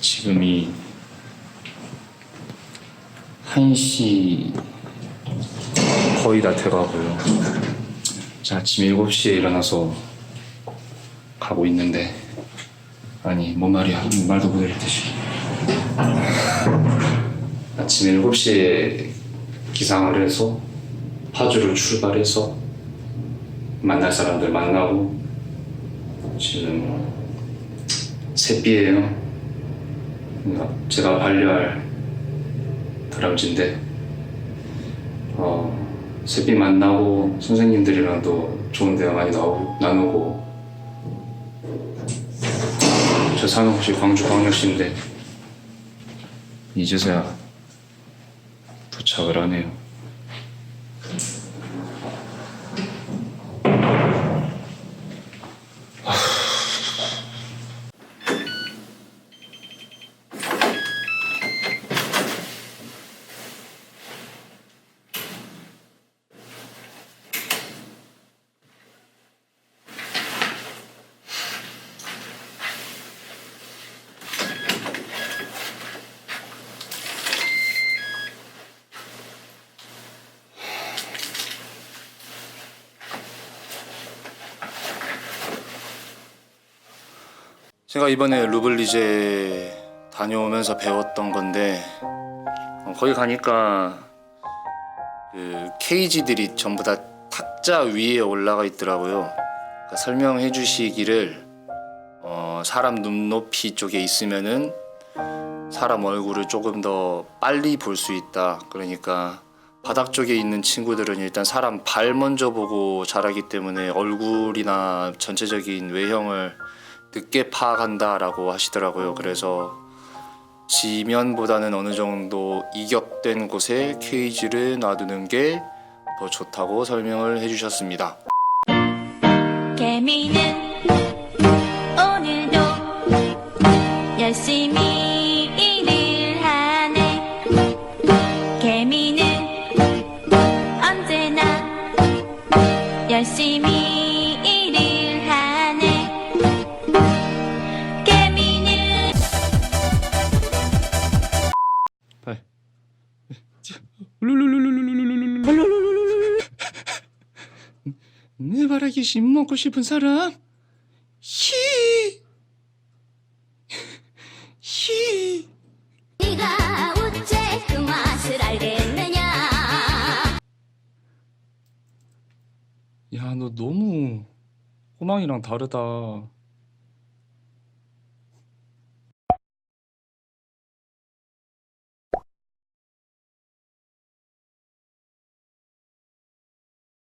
지금이 1시 거의 다 돼가고요. 아침 7시에 일어나서 가고 있는데 아니 뭔 말이야 말도 못했듯이 아침 7시에 기상을 해서 파주로 출발해서 만날 사람들 만나고 지금 새비예요. 제가 반려할 다람쥐인데 어, 새비 만나고 선생님들이랑도 좋은 대화 많이 나오고, 나누고 저 사는 곳이 광주광역시인데 이제서야 도착을 하네요. 제가 이번에 루블리제 다녀오면서 배웠던 건데 어, 거기 가니까 그 케이지들이 전부 다 탁자 위에 올라가 있더라고요. 그러니까 설명해 주시기를 어, 사람 눈높이 쪽에 있으면은 사람 얼굴을 조금 더 빨리 볼 수 있다. 그러니까 바닥 쪽에 있는 친구들은 일단 사람 발 먼저 보고 자라기 때문에 얼굴이나 전체적인 외형을 늦게 파악한다라고 하시더라고요. 그래서 지면보다는 어느 정도 이격된 곳에 케이지를 놔두는 게 더 좋다고 설명을 해주셨습니다. 개미는 오늘도 열심히 열심히 내 바라기 씨 먹고 싶은 사람? 히. 히. 네가 어째 그 맛을 알겠느냐 야, 너 너무 호망이랑 다르다.